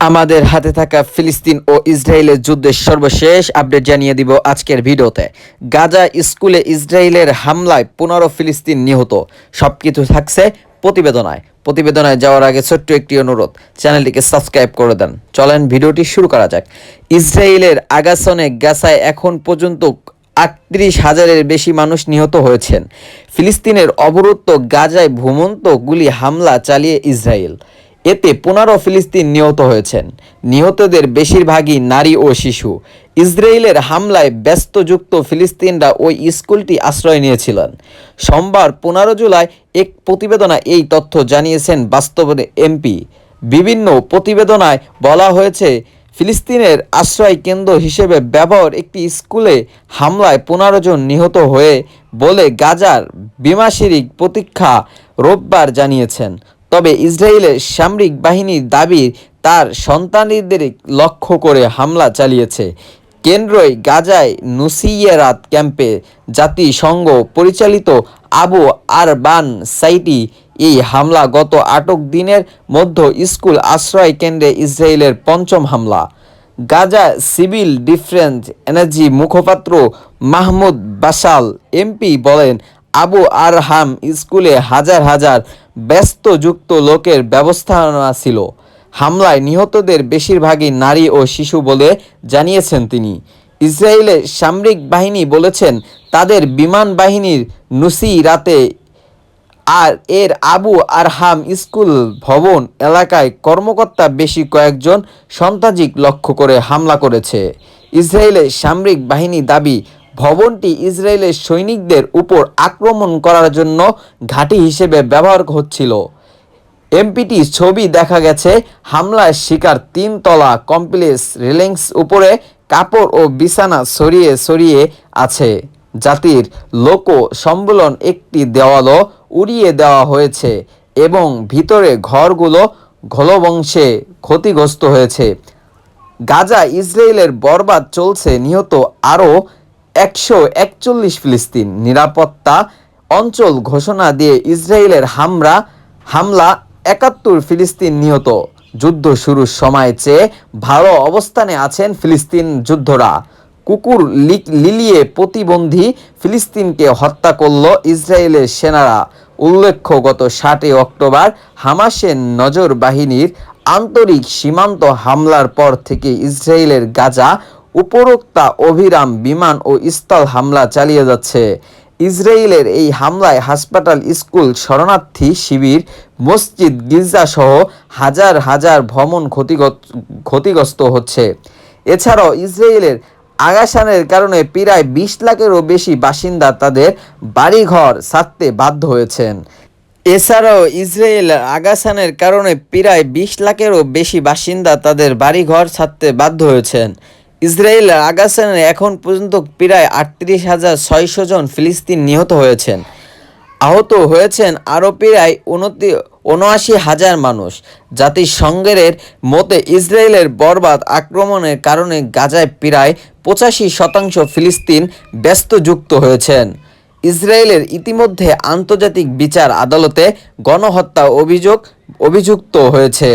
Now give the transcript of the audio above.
আমাদের হাতে থাকা ফিলিস্তিন ও ইসরায়েলের যুদ্ধের সর্বশেষ আপডেট জানিয়ে দিব আজকের ভিডিওতে। গাজা স্কুলে ইসরায়েলের হামলায় পনেরো ফিলিস্তিন নিহত। সব কিছু থাকছে প্রতিবেদনায়। প্রতিবেদনায় যাওয়ার আগে ছোট্ট একটি অনুরোধ, চ্যানেলটিকে সাবস্ক্রাইব করে দেন। চলেন ভিডিওটি শুরু করা যাক। ইসরায়েলের আগাসনে গাসায় এখন পর্যন্ত আটত্রিশ হাজারের বেশি মানুষ নিহত হয়েছেন। ফিলিস্তিনের অবরুদ্ধ গাজায় ভূমন্ত গুলি হামলা চালিয়ে ইসরায়েল। এতে পনেরো ফিলিস্তিন নিহত হয়েছেন। নিহতদের বেশিরভাগই নারী ও শিশু। ইসরায়েলের হামলায় ব্যস্তযুক্ত ফিলিস্তিনরা ওই স্কুলটি আশ্রয় নিয়েছিলেন। সোমবার পনেরো জুলাই এক প্রতিবেদনে এই তথ্য জানিয়েছেন বাস্তবে এমপি। বিভিন্ন প্রতিবেদনায় বলা হয়েছে, ফিলিস্তিনের আশ্রয় কেন্দ্র হিসেবে ব্যবহার একটি স্কুলে হামলায় পনেরো জন নিহত হয়ে বলে গাজার বিমাশিরিক প্রতীক্ষা রোববার জানিয়েছেন। তবে ইসরায়েলের সামরিক বাহিনীর দাবি, তার সন্তানীদের লক্ষ্য করে হামলা চালিয়েছে। কেন্দ্রই গাজায় নুসিয়েরাত ক্যাম্পে জাতিসংঘ পরিচালিত আবু আরবান সাইটি এই হামলা গত আটক দিনের মধ্যে স্কুল আশ্রয় কেন্দ্রে ইসরায়েলের পঞ্চম হামলা। গাজা সিভিল ডিফেন্স এনার্জি মুখপাত্র মাহমুদ বাসাল এমপি বলেন আবু আরহাম স্কুলে হাজার হাজার ব্যস্তযুক্ত লোকের ব্যবস্থাপনা ছিল। হামলায় নিহতদের বেশিরভাগই নারী ও শিশু বলে জানিয়েছেন তিনি। ইসরায়েলের সামরিক বাহিনী বলেছেন, তাদের বিমান বাহিনীর নুসি রাতে আর এর আবু আরহাম স্কুল ভবন এলাকায় কর্মকর্তা বেশি কয়েকজন সন্ত্রাসিক লক্ষ্য করে হামলা করেছে। ইসরায়েলের সামরিক বাহিনী দাবি ভবনটি ইসরায়েলের সৈনিকদের উপর আক্রমণ করার জন্য ঘাঁটি হিসেবে ব্যবহার হচ্ছিল। এমপিটি ছবি দেখা গেছে, হামলার শিকার তিন তলা কমপ্লেক্স রেলিংস উপরে কাপড় ও বিছানা সরিয়ে সরিয়ে আছে। জাতির লোক সম্বলন একটি দেওয়ালও উড়িয়ে দেওয়া হয়েছে এবং ভিতরে ঘরগুলো ঘলবংশে ক্ষতিগ্রস্ত হয়েছে। গাজা ইসরায়েলের বরবাদ চলছে, নিহত আরও একশো একচল্লিশ ফিলিস্তিন। নিরাপত্তা অঞ্চল ঘোষণা দিয়ে ইসরায়েলের হামলা হামলা, একাত্তর ফিলিস্তিন নিহত। যুদ্ধ শুরুর সময় চেয়ে ভালো অবস্থানে আছেন ফিলিস্তিন যুদ্ধরা। কুকুর লিলিয়ে প্রতিবন্ধী ফিলিস্তিনকে হত্যা করল ইসরায়েলের সেনারা। উল্লেখ্য, গত ষাটই অক্টোবর হামাসের নজর বাহিনীর আন্তরিক সীমান্ত হামলার পর থেকে ইসরায়েলের গাজা উপরোক্তা অভিরাম বিমান ও স্থল হামলা চালিয়ে যাচ্ছে। ইসরায়েলের এই হামলায় হাসপাতাল, স্কুল, শরণার্থী শিবির, মসজিদ, গির্জা সহ হাজার হাজার ভ্রমণ ক্ষতিগ্রস্ত হচ্ছে। এছাড়াও ইসরায়েলের আগাসানের কারণে প্রায় বিশ লাখেরও বেশি বাসিন্দা তাদের বাড়িঘর ছাড়তে বাধ্য হয়েছেন। এছাড়াও ইসরায়েল আগাসানের কারণে প্রায় বিশ লাখেরও বেশি বাসিন্দা তাদের বাড়িঘর ছাড়তে বাধ্য হয়েছেন। ইসরায়েল আগাসানে এখন পর্যন্ত প্রায় আটত্রিশ হাজার ছয়শো জন ফিলিস্তিন নিহত হয়েছেন। আহত হয়েছেন আরও প্রায় উনতি, উনআশি হাজার মানুষ। জাতিসংঘের মতে ইসরায়েলের বরবাদ আক্রমণের কারণে গাজায় প্রায় পঁচাশি শতাংশ ফিলিস্তিন ব্যস্তযুক্ত হয়েছেন। ইসরায়েলের ইতিমধ্যে আন্তর্জাতিক বিচার আদালতে গণহত্যা অভিযোগ, অভিযুক্ত হয়েছে।